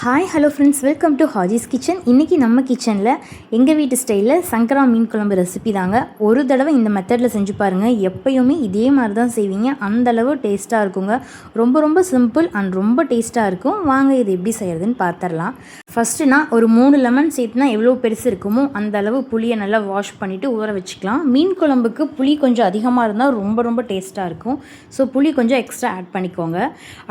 Hi hello friends welcome to Haji's kitchen இன்றைக்கி நம்ம கிச்சனில் எங்கள் வீட்டு ஸ்டைலில் சங்கரா மீன் குழம்பு ரெசிபி தாங்க. ஒரு தடவை இந்த மெத்தடில் செஞ்சு பாருங்கள் எப்பயுமே இதே மாதிரி தான் செய்வீங்க. அந்த அளவு டேஸ்ட்டாக இருக்குங்க. ரொம்ப ரொம்ப சிம்பிள் அண்ட் ரொம்ப டேஸ்ட்டாக இருக்கும். வாங்க இது எப்படி செய்கிறதுன்னு பார்த்துடலாம் ஃபஸ்ட்டு நான் ஒரு மூணு லெமன் சேர்த்துனா எவ்வளோ பெருசு இருக்குமோ அந்த அளவு புளியை நல்லா வாஷ் பண்ணிவிட்டு ஊற வச்சுக்கலாம். மீன் குழம்புக்கு புளி கொஞ்சம் அதிகமாக இருந்தால் ரொம்ப ரொம்ப டேஸ்ட்டாக இருக்கும். ஸோ புளி கொஞ்சம் எக்ஸ்ட்ரா ஆட் பண்ணிக்கோங்க.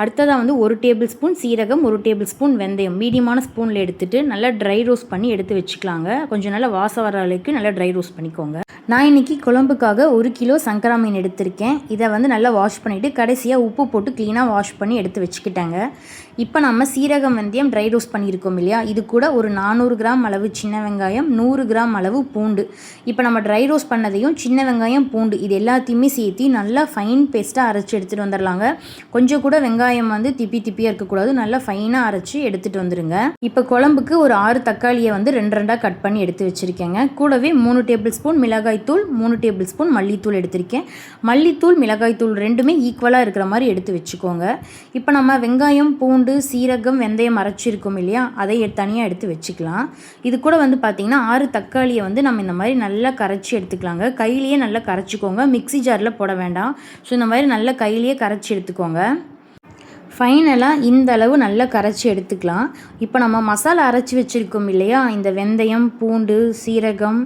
அடுத்ததாக வந்து ஒரு டேபிள் ஸ்பூன் சீரகம் ஒரு டேபிள் ஸ்பூன் வெந்தயம் மீடியமான ஸ்பூனில் எடுத்துட்டு நல்லா ட்ரை ரோஸ்ட் பண்ணி எடுத்து வச்சுக்கலாங்க. கொஞ்சம் நல்லா வாசம் வர அளவுக்கு நல்லா ட்ரை ரோஸ்ட் பண்ணிக்கோங்க. நான் இன்றைக்கி குழம்புக்காக ஒரு கிலோ சங்கரா மீன் எடுத்திருக்கேன். இதை வந்து நல்லா வாஷ் பண்ணிவிட்டு கடைசியாக உப்பு போட்டு க்ளீனாக வாஷ் பண்ணி எடுத்து வச்சுக்கிட்டாங்க. இப்போ நம்ம சீரகம் வெந்தயம் ட்ரை ரோஸ்ட் பண்ணியிருக்கோம் இல்லையா? இது கூட ஒரு நானூறு கிராம் அளவு சின்ன வெங்காயம் நூறு கிராம் அளவு பூண்டு. இப்போ நம்ம ட்ரை ரோஸ்ட் பண்ணதையும் சின்ன வெங்காயம் பூண்டு இது எல்லாத்தையுமே சேர்த்து நல்லா ஃபைன் பேஸ்ட்டாக அரைச்சி எடுத்துகிட்டு வந்துடலாங்க கொஞ்சம் கூட வெங்காயம் வந்து திப்பி திப்பியாக இருக்கக்கூடாது. நல்லா ஃபைனாக அரைச்சி எடுத்துகிட்டு வந்துடுங்க இப்போ குழம்புக்கு ஒரு ஆறு தக்காளியை வந்து ரெண்டு ரெண்டாக கட் பண்ணி எடுத்து வச்சுருக்கேங்க. கூடவே மூணு டேபிள் ஸ்பூன் மிளகாய்த்தூள் மூணு டேபிள் ஸ்பூன் மல்லித்தூள் எடுத்திருக்கேன். மல்லித்தூள் மிளகாய்த்தூள் ரெண்டுமே ஈக்குவலாக இருக்கிற மாதிரி எடுத்து வச்சுக்கோங்க. இப்போ நம்ம வெங்காயம் பூண்டு சீரகம் வெந்தயம் அரைச்சிருக்கோம் இல்லையா? அதை தனியாக எடுத்து வச்சுக்கலாம். இது கூட வந்து பார்த்திங்கன்னா ஆறு தக்காளியை வந்து நம்ம இந்த மாதிரி நல்லா கரைச்சி எடுத்துக்கலாங்க. கையிலேயே நல்லா கரைச்சிக்கோங்க. மிக்ஸி ஜாரில் போட வேண்டாம். ஸோ இந்த மாதிரி நல்லா கையிலேயே கரைச்சி எடுத்துக்கோங்க. ஃபைனலாக இந்த அளவு நல்லா கரைச்சி எடுத்துக்கலாம். இப்போ நம்ம மசாலா அரைச்சி வச்சுருக்கோம் இல்லையா? இந்த வெந்தயம் பூண்டு சீரகம்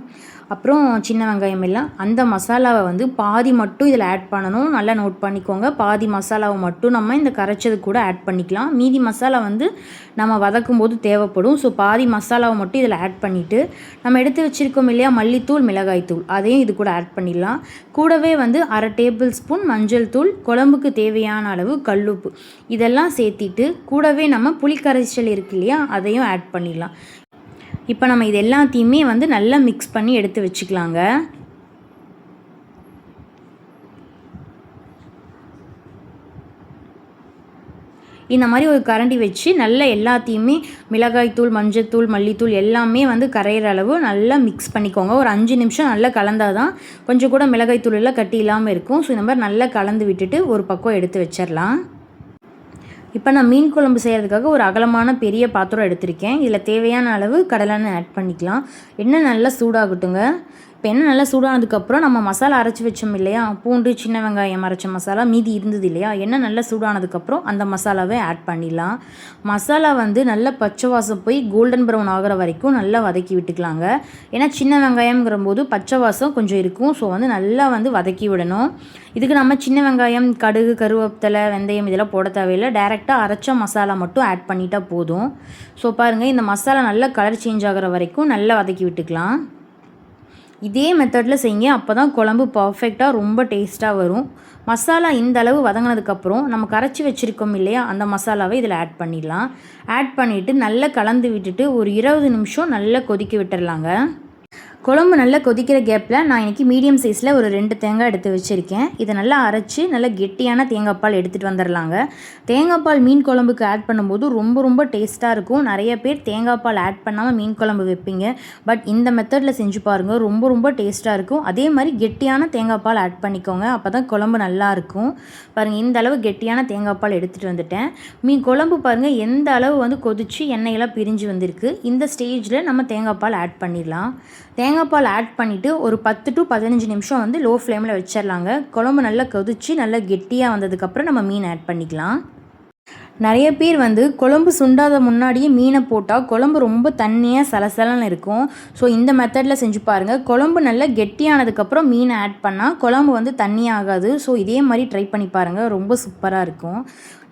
அப்புறம் சின்ன வெங்காயம் எல்லாம். அந்த மசாலாவை வந்து பாதி மட்டும் இதில் ஆட் பண்ணணும். நல்லா நோட் பண்ணிக்கோங்க. பாதி மசாலாவை மட்டும் நம்ம இந்த கரைச்சது கூட ஆட் பண்ணிக்கலாம். மீதி மசாலா வந்து நம்ம வதக்கும் போது தேவைப்படும். ஸோ பாதி மசாலாவை மட்டும் இதில் ஆட் பண்ணிவிட்டு நம்ம எடுத்து வச்சுருக்கோம் இல்லையா மல்லித்தூள் மிளகாய்த்தூள் அதையும் இது கூட ஆட் பண்ணிடலாம். கூடவே வந்து அரை டேபிள் ஸ்பூன் மஞ்சள் தூள் குழம்புக்கு தேவையான அளவு கல்லுப்பு. இதெல்லாம் சேர்த்திட்டு கூடவே நம்ம புளிக்கரைச்சல் இருக்கு இல்லையா அதையும் ஆட் பண்ணிடலாம். இப்போ நம்ம இது எல்லாத்தையுமே வந்து நல்லா மிக்ஸ் பண்ணி எடுத்து வச்சுக்கலாங்க. இந்த மாதிரி ஒரு கரண்டி வச்சு நல்லா எல்லாத்தையுமே மிளகாய்த்தூள் மஞ்சத்தூள் மல்லித்தூள் எல்லாமே வந்து கரையிற அளவு நல்லா மிக்ஸ் பண்ணிக்கோங்க. ஒரு அஞ்சு நிமிஷம் நல்லா கலந்தால் தான் கொஞ்சம் கூட மிளகாய்த்தூள் எல்லாம் கட்டி இல்லாமல் இருக்கும். ஸோ இந்த மாதிரி நல்லா கலந்து விட்டுட்டு ஒரு பக்கம் எடுத்து வச்சிடலாம். இப்போ நான் மீன் குழம்பு செய்கிறதுக்காக ஒரு அகலமான பெரிய பாத்திரம் எடுத்திருக்கேன். இதில் தேவையான அளவு கடலெண்ணெய் ஆட் பண்ணிக்கலாம். எண்ணெய் நல்லா சூடாகட்டுங்க. இப்போ நல்லா சூடானதுக்கப்புறம் நம்ம மசாலா அரைச்சி வச்சோம் இல்லையா? பூண்டு சின்ன வெங்காயம் அரைச்ச மசாலா மீதி இருந்தது இல்லையா? எண்ணெய் நல்லா சூடானதுக்கப்புறம் அந்த மசாலாவை ஆட் பண்ணிடலாம். மசாலா வந்து நல்லா பச்சை வாசம் போய் கோல்டன் ப்ரௌன் ஆகிற வரைக்கும் நல்லா வதக்கி விட்டுக்கலாங்க. ஏன்னா சின்ன வெங்காயம்ங்கிற போது பச்சை வாசம் கொஞ்சம் இருக்கும். ஸோ வந்து நல்லா வந்து வதக்கி விடணும். இதுக்கு நம்ம சின்ன வெங்காயம் கடுகு கருவேப்பிலை வெந்தயம் இதெல்லாம் போட தேவையில்லை. டேரெக்டாக அரைச்ச மசாலா மட்டும் ஆட் பண்ணிட்டா போதும். ஸோ பாருங்கள் இந்த மசாலா நல்லா கலர் சேஞ்ச் ஆகிற வரைக்கும் நல்லா வதக்கி விட்டுக்கலாம். இதே மெத்தடில் செய்யுங்க. அப்போ தான் குழம்பு பர்ஃபெக்டாக ரொம்ப டேஸ்ட்டாக வரும். மசாலா இந்த அளவு வதங்கினதுக்கப்புறம் நம்ம கரைச்சி வச்சுருக்கோம் இல்லையா அந்த மசாலாவை இதில் ஆட் பண்ணிடலாம். ஆட் பண்ணிவிட்டு நல்லா கலந்து விட்டுட்டு ஒரு இருபது நிமிஷம் நல்லா கொதிக்க விட்டுடலாங்க குழம்பு நல்லா கொதிக்கிற கேப்பில் நான் இன்றைக்கி மீடியம் சைஸில் ஒரு ரெண்டு தேங்காய் எடுத்து வச்சுருக்கேன். இதை நல்லா அரைச்சி நல்லா கெட்டியான தேங்காய் பால் எடுத்துகிட்டு வந்துடலாங்க தேங்காய் பால் மீன் குழம்புக்கு ஆட் பண்ணும்போது ரொம்ப ரொம்ப டேஸ்ட்டாக இருக்கும். நிறைய பேர் தேங்காய் பால் ஆட் பண்ணாமல் மீன் குழம்பு வைப்பீங்க. பட் இந்த மெத்தடில் செஞ்சு பாருங்கள் ரொம்ப ரொம்ப டேஸ்ட்டாக இருக்கும். அதே மாதிரி கெட்டியான தேங்காய் பால் ஆட் பண்ணிக்கோங்க. அப்போ தான் குழம்பு நல்லாயிருக்கும் பாருங்கள் இந்த அளவு கெட்டியான தேங்காய் பால் எடுத்துகிட்டு வந்துட்டேன். மீன் குழம்பு பாருங்கள் எந்த அளவு வந்து கொதித்து எண்ணெயெல்லாம் பிரிஞ்சு வந்திருக்கு. இந்த ஸ்டேஜில் நம்ம தேங்காய் பால் ஆட் பண்ணிடலாம் தேங்காய் தேங்காய் பால் ஆட் பண்ணிவிட்டு ஒரு பத்து டு பதினஞ்சு நிமிஷம் வந்து லோ ஃப்ளேமில் வச்சிடலாங்க குழம்பு நல்லா கொதிச்சு நல்லா கெட்டியாக வந்ததுக்கப்புறம் நம்ம மீன் ஆட் பண்ணிக்கலாம். நிறைய பேர் வந்து குழம்பு சுண்டாத முன்னாடியே மீனை போட்டால் குழம்பு ரொம்ப தண்ணியாக சலசலன்னு இருக்கும். ஸோ இந்த மெத்தடில் செஞ்சு பாருங்கள் குழம்பு நல்லா கெட்டியானதுக்கப்புறம் மீனை ஆட் பண்ணால் குழம்பு வந்து தண்ணி ஆகாது ஸோ இதே மாதிரி ட்ரை பண்ணி பாருங்கள் ரொம்ப சூப்பராக இருக்கும்.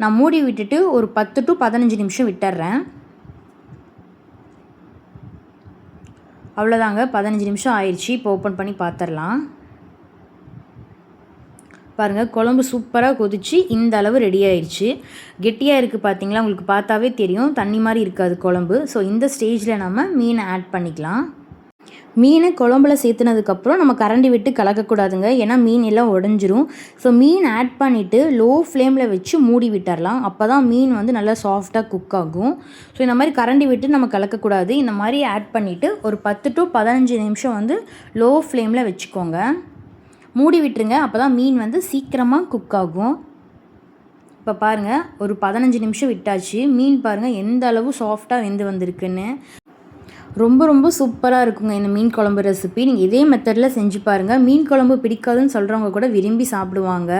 நான் மூடி விட்டுட்டு ஒரு பத்து டு பதினஞ்சு நிமிஷம் விட்டுறேன். அவ்வளோதாங்க பதினஞ்சு நிமிஷம் ஆயிடுச்சு. இப்போ ஓப்பன் பண்ணி பார்த்துடலாம் பாருங்கள் குழம்பு சூப்பராக கொதிச்சு இந்த அளவு ரெடி ஆயிடுச்சு. கெட்டியாக இருக்குது பார்த்தீங்களா உங்களுக்கு பார்த்தாவே தெரியும். தண்ணி மாதிரி இருக்காது குழம்பு. ஸோ இந்த ஸ்டேஜில் நம்ம மீனை ஆட் பண்ணிக்கலாம். மீனை குழம்புல சேர்த்துனதுக்கப்புறம் நம்ம கரண்டி விட்டு கலக்கக்கூடாதுங்க. ஏன்னா மீன் எல்லாம் உடஞ்சிரும். ஸோ மீன் ஆட் பண்ணிவிட்டு லோ ஃப்ளேமில் வச்சு மூடி விட்டுறலாம். அப்போ தான் மீன் வந்து நல்லா சாஃப்டாக குக் ஆகும். ஸோ இந்த மாதிரி கரண்டி விட்டு நம்ம கலக்கக்கூடாது. இந்த மாதிரி ஆட் பண்ணிவிட்டு ஒரு பத்து டு பதினஞ்சு நிமிஷம் வந்து லோ ஃப்ளேமில் வச்சுக்கோங்க. மூடி விட்டுருங்க. அப்போ தான் மீன் வந்து சீக்கிரமாக குக் ஆகும். இப்போ பாருங்கள் ஒரு பதினஞ்சு நிமிஷம் விட்டாச்சு. மீன் பாருங்கள் எந்த அளவு சாஃப்டாக வெந்து வந்திருக்குன்னு. ரொம்ப ரொம்ப சூப்பராக இருக்குங்க இந்த மீன் குழம்பு ரெசிபி நீங்கள் இதே மெத்தடில் செஞ்சு பாருங்கள் மீன் குழம்பு பிடிக்காதுன்னு சொல்கிறவங்க கூட விரும்பி சாப்பிடுவாங்க.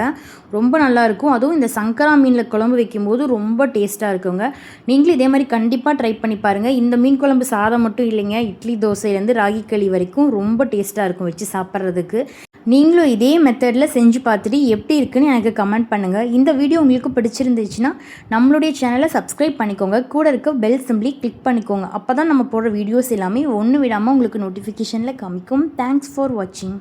ரொம்ப நல்லாயிருக்கும் அதுவும் இந்த சங்கரா மீனில் குழம்பு வைக்கும்போது ரொம்ப டேஸ்ட்டாக இருக்குங்க. நீங்களும் இதே மாதிரி கண்டிப்பாக ட்ரை பண்ணி பாருங்கள் இந்த மீன் குழம்பு சாதம் மட்டும் இல்லைங்க. இட்லி தோசையிலேருந்து ராகி களி வரைக்கும் ரொம்ப டேஸ்ட்டாக இருக்கும் வச்சு சாப்பிட்றதுக்கு. நீங்களும் இதே மெத்தடில் செஞ்சு பார்த்துட்டு எப்படி இருக்குன்னு எனக்கு கமெண்ட் பண்ணுங்கள் இந்த வீடியோ உங்களுக்கு பிடிச்சிருந்துச்சுன்னா நம்மளுடைய சேனலை சப்ஸ்கிரைப் பண்ணிக்கோங்க. கூட இருக்க பெல் சிம்பிளி கிளிக் பண்ணிக்கோங்க. அப்போ தான் நம்ம போடுற வீடியோஸ் எல்லாமே ஒன்று விடாமல் உங்களுக்கு நோட்டிஃபிகேஷனில் காமிக்கும். தேங்க்ஸ் ஃபார் வாட்சிங்